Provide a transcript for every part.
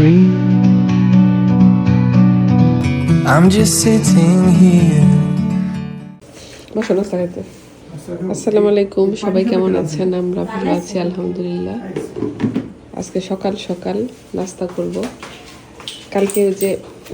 tree. I'm just sitting here. আসসালামু আলাইকুম সবাই কেমন আছেন? আমরা ভালো আছি আলহামদুলিল্লাহ। আজকে সকাল সকাল নাস্তা করব। কালকে ওই যে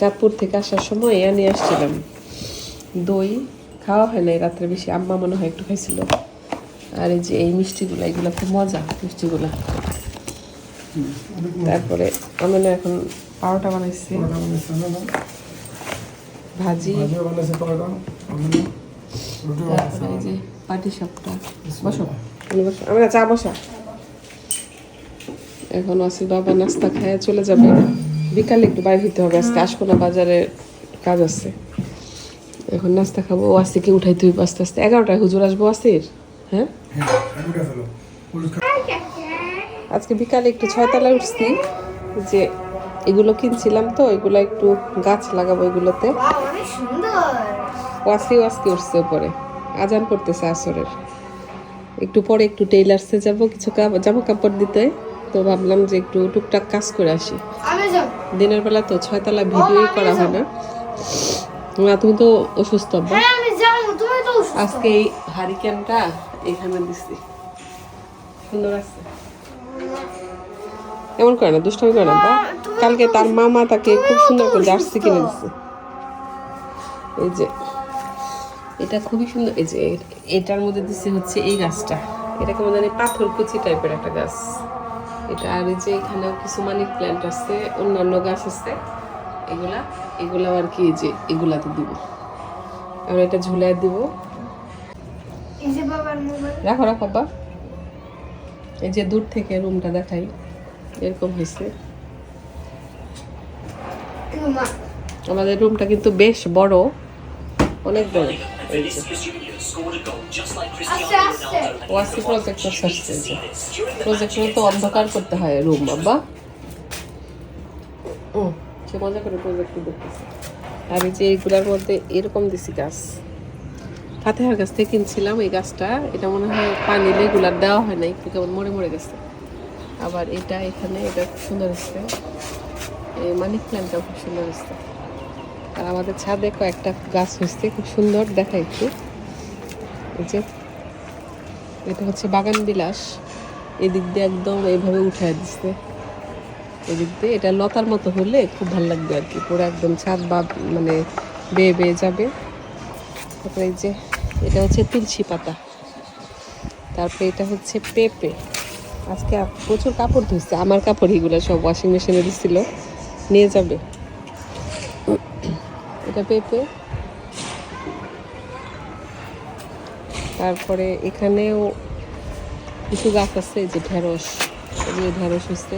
চাঁদপুর থেকে আসার সময় এ নিয়ে আসছিলাম। দই খাওয়া হয় নাই রাত্রে বেশি আম্মা মনে হয় একটু খাইছিল। আর এই যে এই মিষ্টিগুলো এগুলো খুব মজা মিষ্টিগুলো। তারপরে আমি না এখন পাওয়াটা বানাইছি। ভাজি। তারপরে যে পাটি সাপটা। বসো। বসো। আমরা চা বসা। এখন আসিল বাবা নাস্তা খেয়ে চলে যাবে। বিকালে একটু বাইরে হইতে হবে। আজকে আশকোনা বাজারে কাজ আছে। এখন নাস্তা খাব। ও আসিকে উঠাই তুই আস্তে আস্তে? এগারোটায় হুজুর আসব আসির হ্যাঁ? আজকে বিকালে একটু ছয়তলায় উঠছি যে এগুলো কিনছিলাম তো এগুলো একটু গাছ লাগাবো এগুলোতে। ওয়াসি ওয়াসকি উঠছে উপরে আজান পড়তেছে আসরের। একটু পরে একটু টেইলার্সে যাব কিছু জামা কাপড় দিতে। তো ভাবলাম যে একটু টুকটাক কাজ করে আসি। দিনের বেলা তো ছয়তলা ভিডিওই করা হয় না। না তুমি তো অসুস্থ আব্বা। হ্যাঁ তুমি তো অসুস্থ। আজকে এই হারিকেনটা এখানে দিচ্ছি সুন্দর আছে। এমন করে না দুষ্টামি করে না বা কালকে তার মামা তাকে খুব সুন্দর করে জার্সি কিনে দিচ্ছে এই যে এটা খুবই সুন্দর এই যে এটার মধ্যে দিচ্ছে হচ্ছে এই গাছটা। এটা কেমন জানি পাথর কুচি টাইপের একটা গাছ। এটা আর এই যে এখানেও কিছু মানি প্ল্যান্ট আছে অন্যান্য গাছ আছে। এগুলা এগুলা আর কি এই যে এগুলাতে দিব। আমরা এটা ঝুলাই দিব। এই যে বাবার মোবাইল। রাখো রাখো বা এই যে দূর থেকে রুমটা দেখাই, এরকম হয়েছে। আমাদের রুমটা কিন্তু বেশ বড়, অনেক বড়। ওয়াসি প্রজেক্টর আসছে যে তো অন্ধকার করতে হয় রুম বাবা। ও সে মজা করে প্রজেক্টর দেখতেছে। আর এই যে এইগুলার মধ্যে এরকম দিছি গাছ। ফাতেহার গাছ থেকে কিনছিলাম এই গাছটা। এটা মনে হয় পানি রেগুলার দেওয়া হয় না একটু কেমন মরে মরে গেছে। আবার এটা এখানে, এটা খুব সুন্দর হচ্ছে এই মানি প্ল্যান্টটাও খুব সুন্দর হচ্ছে আর আমাদের ছাদে কয়েকটা গাছ হচ্ছে খুব সুন্দর দেখা একটু। এই যে, এটা হচ্ছে বাগান বিলাস। এদিক দিয়ে একদম এইভাবে উঠায় দিচ্ছে এদিক দিয়ে এটা লতার মতো হলে খুব ভালো লাগবে আর কি। পুরো একদম ছাদ বা মানে বেয়ে বেয়ে যাবে। তারপরে এই যে এটা হচ্ছে তুলসী পাতা। তারপরে এটা হচ্ছে পেঁপে। আজকে প্রচুর কাপড় ধুচ্ছে আমার কাপড় এগুলো সব ওয়াশিং মেশিনে দিছিল নিয়ে যাবে। এটা পেঁপে। তারপরে এখানেও কিছু গাছ আছে যে ঢেঁড়স। যে ঢেঁড়স হচ্ছে।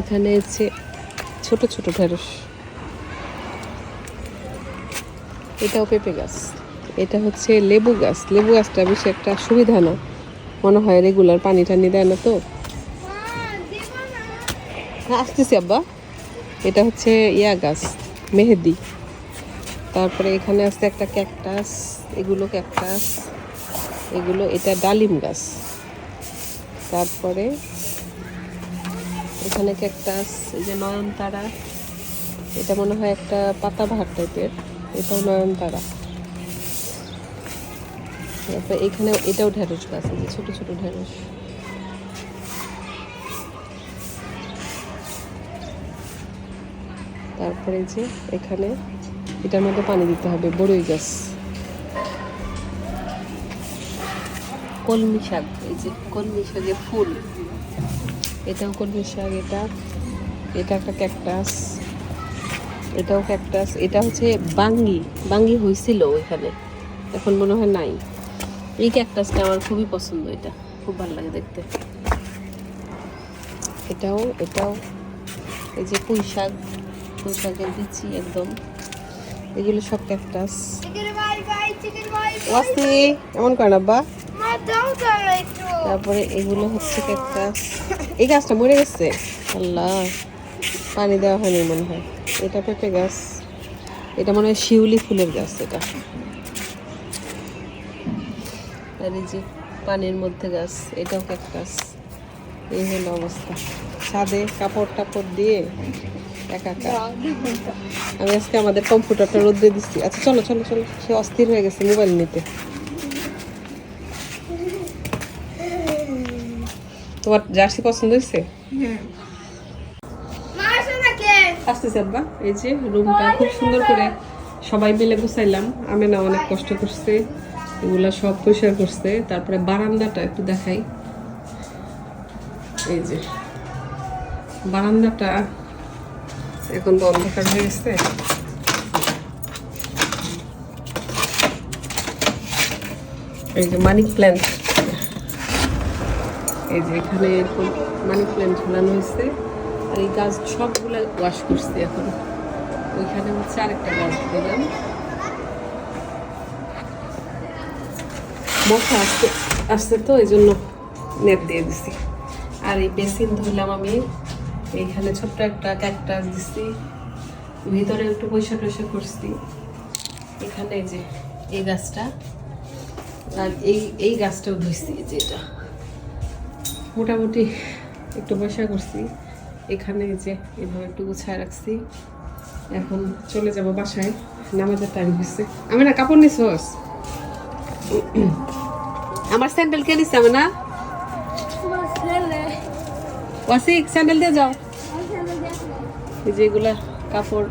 এখানে হচ্ছে ছোট ছোট ঢেঁড়স। এটাও পেঁপে গাছ। এটা হচ্ছে লেবু গাছ। লেবু গাছটা বেশি একটা সুবিধা না। মনে হয় রেগুলার পানি টানি দেয় না তো। হ্যাঁ আসতেছি আব্বা। এটা হচ্ছে ইয়া গাছ, মেহেদি। তারপরে এখানে আছে একটা ক্যাকটাস এগুলো ক্যাকটাস এগুলো, এটা ডালিম গাছ। তারপরে এখানে ক্যাকটাস এই যে নয়নতারা। এটা মনে হয় একটা পাতাবাহার টাইপের এটাও নয়নতারা তারপরে এখানে এটাও ঢেঁড়স গাছ যে ছোট ছোট ঢেঁড়স। তারপরে যে এখানে এটার মধ্যে পানি দিতে হবে, বড়ই গাছ। কলমি শাক, এই যে কলমি শাকের ফুল। এটাও কলমি শাক, এটা এটা একটা ক্যাকটাস। এটাও ক্যাকটাস এটা হচ্ছে বাঙ্গি বাঙ্গি হয়েছিল ওইখানে। এখন মনে হয় নাই। এই ক্যাকটাসটা আমার খুবই পছন্দ এটা খুব ভালো লাগে দেখতে। এটাও এটাও এই যে পুঁই শাক পুঁই শাকের বিচি একদম। এগুলো সব ক্যাকটাস ওয়াসি এমন করে না বা মা দাও তো একটু। তারপরে এগুলো হচ্ছে ক্যাকটাস এই গাছটা মরে গেছে? আল্লাহ। পানি দেওয়া হয়নি মনে হয়। এটা পেঁপে গাছ। এটা মনে হয় শিউলি ফুলের গাছ এটা। যে পানির মধ্যে গাছ, এটাও ক্যাকটাস এই হলো অবস্থা। ছাদে কাপড় টাপড় দিয়ে একাকার আমি আজকে আমাদের কম্পিউটারটা রোদ্রে দিচ্ছি। আচ্ছা চলো চলো চলো। সে অস্থির হয়ে গেছে মোবাইল নিতে। তোমার জার্সি পছন্দ হয়েছে? কে আসতেছে আব্বা। এই যে রুমটা খুব সুন্দর করে সবাই মিলে গুছাইলাম। আমি না অনেক কষ্ট করছে, এগুলা সব পরিষ্কার করছে। তারপরে বারান্দাটা একটু দেখাই। এই যে বারান্দাটা এখন তো অন্ধকার হয়ে গেছে। এই যে মানি প্ল্যান্ট এই যে এখানে মানি প্ল্যান্ট ঝুলানো হয়েছে। আর এই গাছ সবগুলো ওয়াশ করছি এখন। ওইখানে হচ্ছে আরেকটা গাছ দিলাম। মশা আসতে আসতে তো এই জন্য নেট দিয়ে দিছি। আর এই বেসিন ধুলাম আমি। এইখানে ছোট্ট একটা ক্যাকটাস দিছি। ভিতরে একটু পয়সা টয়সা করছি। এখানে যে, এই গাছটা। আর এই এই গাছটাও ধুইছি যে এটা। মোটামুটি একটু পয়সা করছি। এখানে এই যে এভাবে একটু গুছায় রাখছি। এখন চলে যাব বাসায় নামাজের টাইম হয়েছে আমি না কাপড় নিছোস আমার স্যান্ডেল কে নিচ্ছে আমি না? ওয়াসিক স্যান্ডেল দিয়ে যাও। এই যে এগুলা কাপড়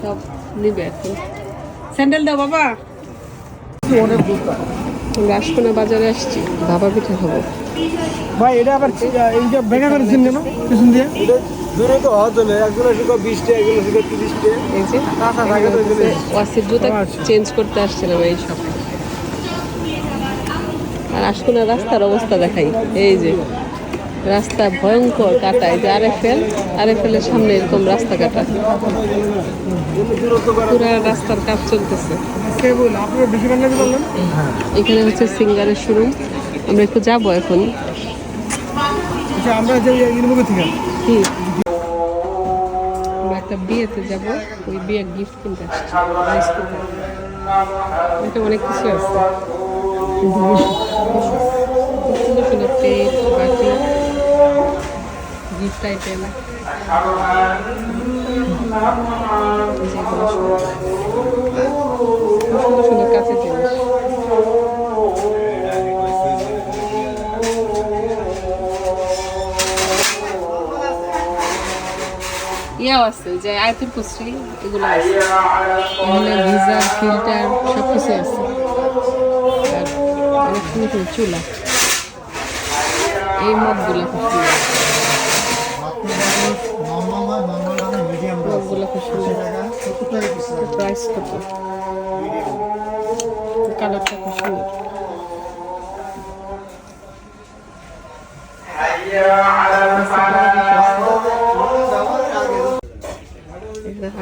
সব নিবে এখন। স্যান্ডেল দাও বাবা। রাজকোনা বাজারে আসছি বাবা পিঠা খাব। ভাই এটা আবার এই যে ভেঙে করেছেন কেন পেছন দিয়ে? দূরে তো একগুলো শিখো বিশটা এগুলো শিখো তিরিশটা। আচ্ছা। ওয়াসির জুতা আচ্ছা। চেঞ্জ করতে আসছিলাম এই সব আর রাস্তার অবস্থা দেখাই। এই যে রাস্তা ভয়ঙ্কর কাটা। এই যে আরএফএল আরএফএল এর সামনে এরকম রাস্তা কাটা। পুরা রাস্তার কাজ চলতেছে। এখানে হচ্ছে সিঙ্গারের শোরুম আমরা একটু যাব এখন। আচ্ছা আমরা যে ইউনিভার্সিটি থেকে একটা বিয়েতে যাব ওই বিয়ের গিফট কিনতে। এটা অনেক কিছু আছে। সুন্দর সুন্দর প্লেট বাটি গিফট আইটেম সুন্দর সুন্দর কাছের জিনিস। ইয়াও আছে যে আয়তুল কুসরি এগুলো আছে। এখানে ভিজার ফিল্টার সব কিছু আছে। আর অনেক সুন্দর চুলা এই মগগুলো খুব মগগুলো খুব সুন্দর। প্রাইস কত? কালারটা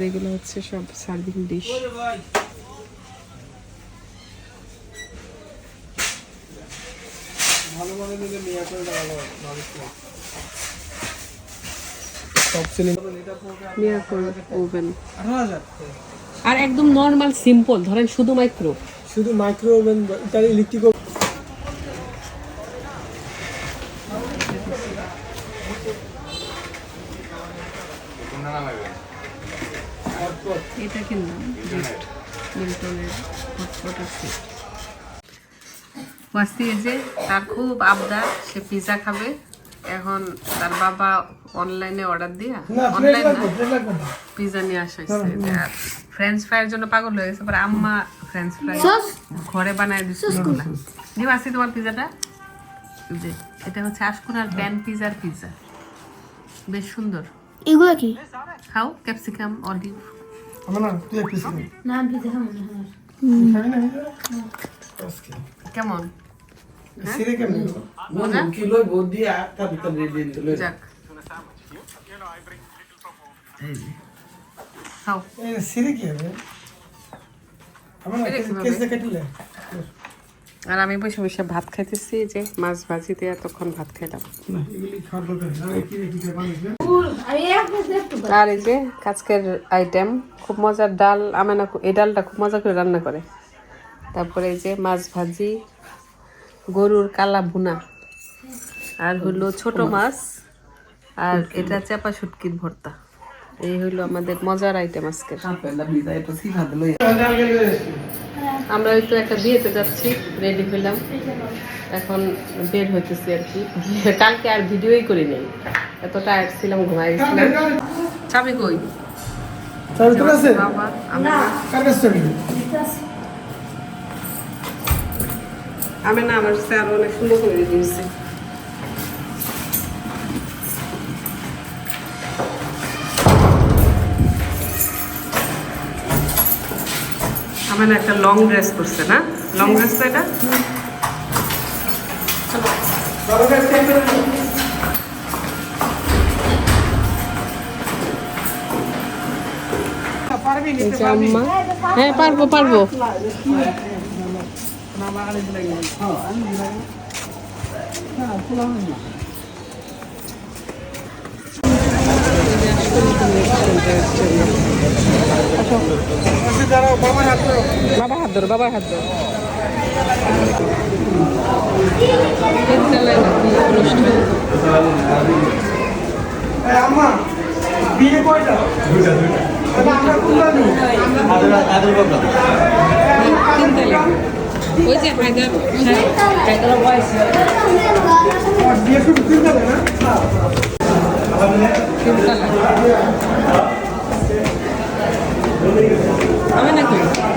এগুলো হচ্ছে সব সার্ভিং ডিশ আর একদম নর্মাল সিম্পল ধরেন শুধু মাইক্রো শুধু মাইক্রো ওভেন ইলেকট্রিক এই যে তার খুব আবদার সে পিৎজা খাবে। এখন তার বাবা অনলাইনে অর্ডার দিয়া না অনলাইন না। পিৎজা নিয়ে আসাইছে ফ্রেঞ্চ ফ্রাইয়ের জন্য পাগল হয়ে গেছে পরে আম্মা ফ্রেঞ্চ ফ্রাই ঘরে বানায় দিচ্ছে। এগুলা নিয়ে আসি তোমার পিজাটা এই যে এটা হচ্ছে আশকুনার প্যান পিৎজার পিৎজা বেশ সুন্দর। এগুলো কি? খাও ক্যাপসিকাম অলিভ না না না না? কেমন? সিরে কেমন মজা কিলো বোধ দিয়ে একটা ভিতরে দিয়ে দিল যাক। খাও। এই কি হবে? আমার আর আমি বসে বসে ভাত খাইতেছি যে মাছ ভাজি দিয়ে এতক্ষণ ভাত খাইলাম। আর এই যে আজকের আইটেম খুব মজার ডাল আমেনা খু- এই ডালটা খুব মজা করে রান্না করে। তারপরে এই যে মাছ ভাজি গরুর কালা ভুনা। আর হলো ছোট মাছ। আর এটা চাপা শুটকির ভর্তা। এই হইল আমাদের মজার আইটেম আজকে আমরা ওই তো একটা বিয়েতে যাচ্ছি রেডি হইলাম এখন বের হইতেছি আর কি। কালকে আর ভিডিওই করি নাই। এত টায়ার্ড ছিলাম ঘুমাই গেছিলাম। চাবি কই? বাবা আমি কার কাছে চাবি আমি না আমার স্যার অনেক সুন্দর করে দিয়েছে। আমার না একটা লং ড্রেস করছে না? লং ড্রেস তো এটা? হ্যাঁ পারব পারব। বাবার হাত ধরো। বাবা হাত ধরো বাবার হাত ধরো। বিয়ে কয়টা? দুইটা দুইটা। আমরা কোনটা তিনতলা ওই যে হায়দার হায়দার আর বিয়ে শুধু তিনটা না নাকি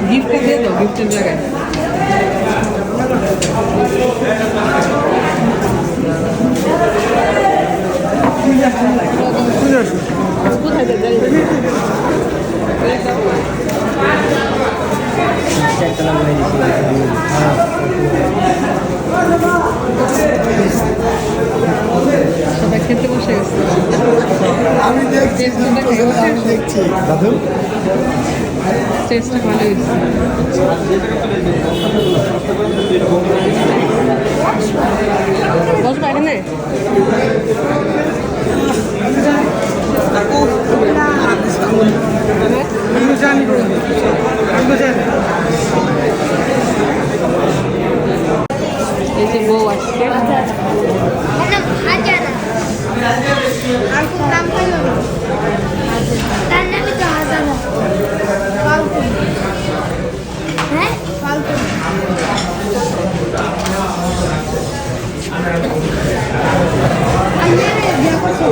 গিফটটা দিয়ে দাও গিফটের জায়গায় কোথায়। সবাই খেতে বসে গেছে। আমি দেখছি আমি দেখছি দাদু টেস্টটা ভালো হয়েছে বসবা এখানে? আমি তো জানি আমি তো জানি এই যে বউ আজকে মানে হাজারা আর কোন নাম কইলো তার নামই তো হাজারা ফালতু হ্যাঁ ফালতু আমি বিয়ে করছি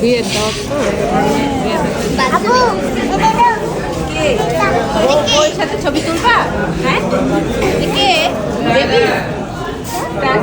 বিয়ের দাওয়াত তো বিয়ের দাওয়াত। বাবু ওর সাথে ছবি তুলবা হ্যাঁ কে বেবি আমরা এই টেবিলে বসবো।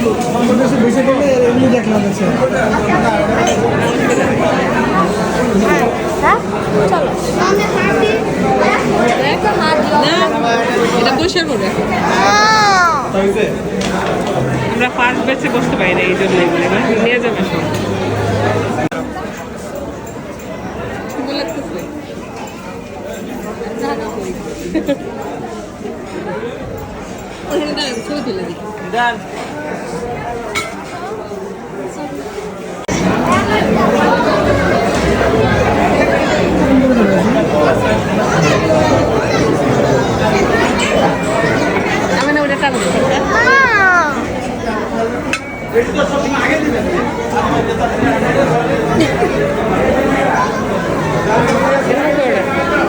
বেশি বেশি করলে এমনি দেখলাম আছে আমি হাঁটি একটা হাঁটি না, এটা পরিষ্কার করবে। আমরা ফার্স্ট বেচে বসতে পারি না এই জন্য এগুলো নিয়ে যাবে সব। ওখানে দাঁড়ান, ছবি তুলে দিই। আমি না ওটা টানবো এভাবে করে রাখ।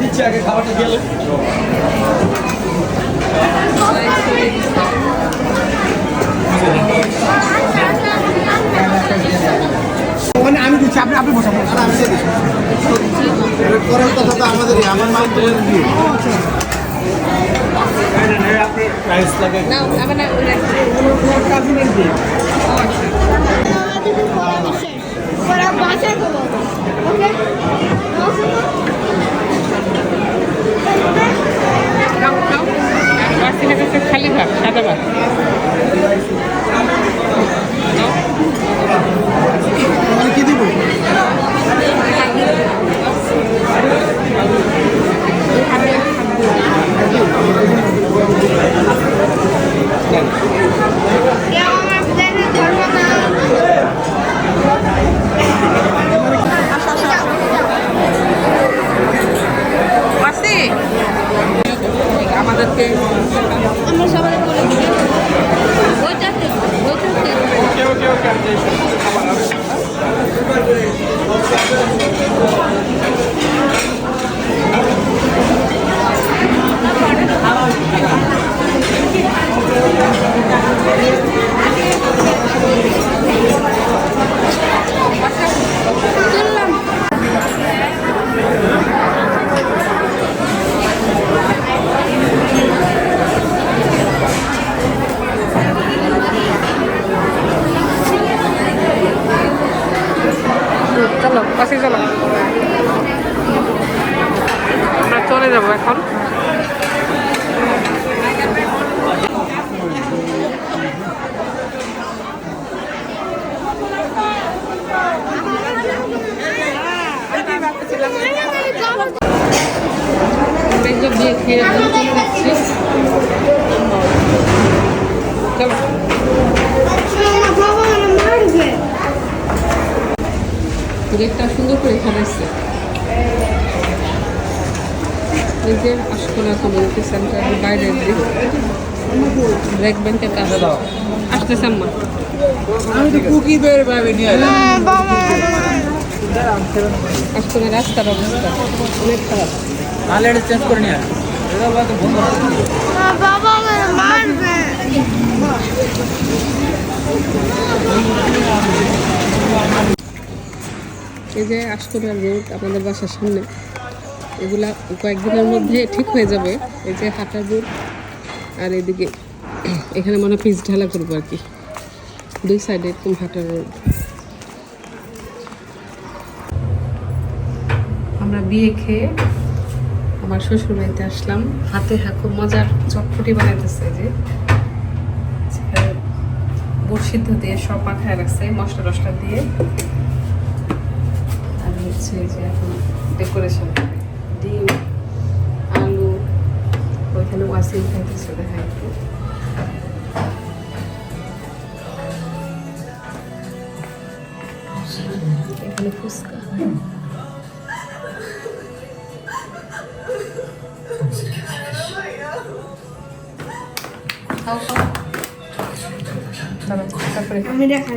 দিচ্ছি আগে খাবারটা দিয়ে মানে আমি দিচ্ছি আপনি আপনি বসাবো আমি দিয়ে দিচ্ছি করার কথা তো আমাদেরই আমার মাল তো দিয়ে প্রাইস লাগে না আবার না ওই রাখছি। কাজিনের দিয়ে ওরা বাসায় করব ওকে খাও খাও বাসিনের কাছে খালি ভাত সাদা। মানে কি দিব কেউ আমার প্লেনে ধরবে না বাসি আমাদেরকে আমরা সবাই আমরা চলে যাব এখন। চলে যাচ্ছি চলো আমার বাবা আমার মারবে গেটটা সুন্দর করে খাটাইছে এই যে আশকোনা কমিউনিটি সেন্টার বাইরের দিক ব্র্যাক ব্যাংকের কাছে দাও আসতেছে আম্মা। আমি তো কুকি বের পাবে নিয়ে আশকোনা রাস্তার অবস্থা। অনেক খারাপ। তাহলে এটা চেঞ্জ করে নিয়ে বাবা মারবে। এই যে আশকোনার রোড আমাদের বাসার সামনে, এগুলা কয়েকদিনের মধ্যে ঠিক হয়ে যাবে। এই যে হাঁটার রোড আর এদিকে এখানে মনে পিচ ঢালা করব আর কি। দুই সাইডে এরকম হাঁটার রোড আমরা বিয়ে খেয়ে আমার শ্বশুর বাড়িতে আসলাম। হাতে হা খুব মজার চটপটি বানাইতেছে যে। সিদ্ধ দিয়ে সব মাখায় রাখছে, মশলা টসলা দিয়ে। হচ্ছে যে এখন ডেকোরেশন ডিম আলু ওইখানে ওয়াসিম খাইতেছে দেখা একটু। এখানে ফুচকা। তারপরে আমি দেখা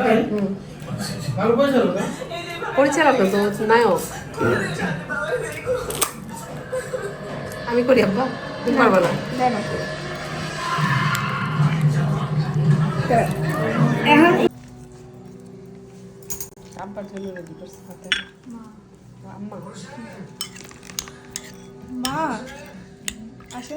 যে এটা হুম পরিচালক না তো নায়ক আমি করি আব্বা তুমি পারবা না আব্বার জন্য রেডি করছি হাতে আম্মা মা আসে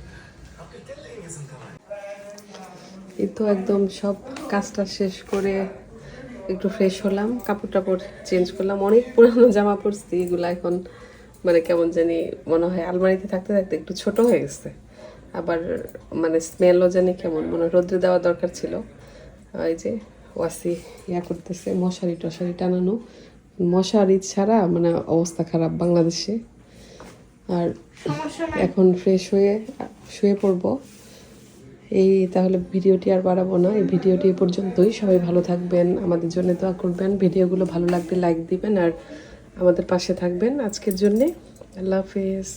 এই তো একদম সব কাজটা শেষ করে একটু ফ্রেশ হলাম কাপড় টাপড় চেঞ্জ করলাম, অনেক পুরানো জামা পরছি, এগুলো এখন মানে কেমন জানি মনে হয় আলমারিতে থাকতে থাকতে একটু ছোট হয়ে গেছে। আবার মানে স্মেলও জানি কেমন, মনে হয় রোদ্রে দেওয়া দরকার ছিল। এই যে ওয়াসি ইয়া করতেছে মশারি টশারি টানানো। মশারি ছাড়া মানে অবস্থা খারাপ বাংলাদেশে। আর এখন ফ্রেশ হয়ে শুয়ে পড়ব। এই তাহলে ভিডিওটি আর বাড়াবো না। এই ভিডিওটি এ পর্যন্তই। সবাই ভালো থাকবেন আমাদের জন্য দোয়া করবেন। ভিডিওগুলো ভালো লাগলে লাইক দিবেন আর আমাদের পাশে থাকবেন আজকের জন্যে। আল্লাহ হাফেজ।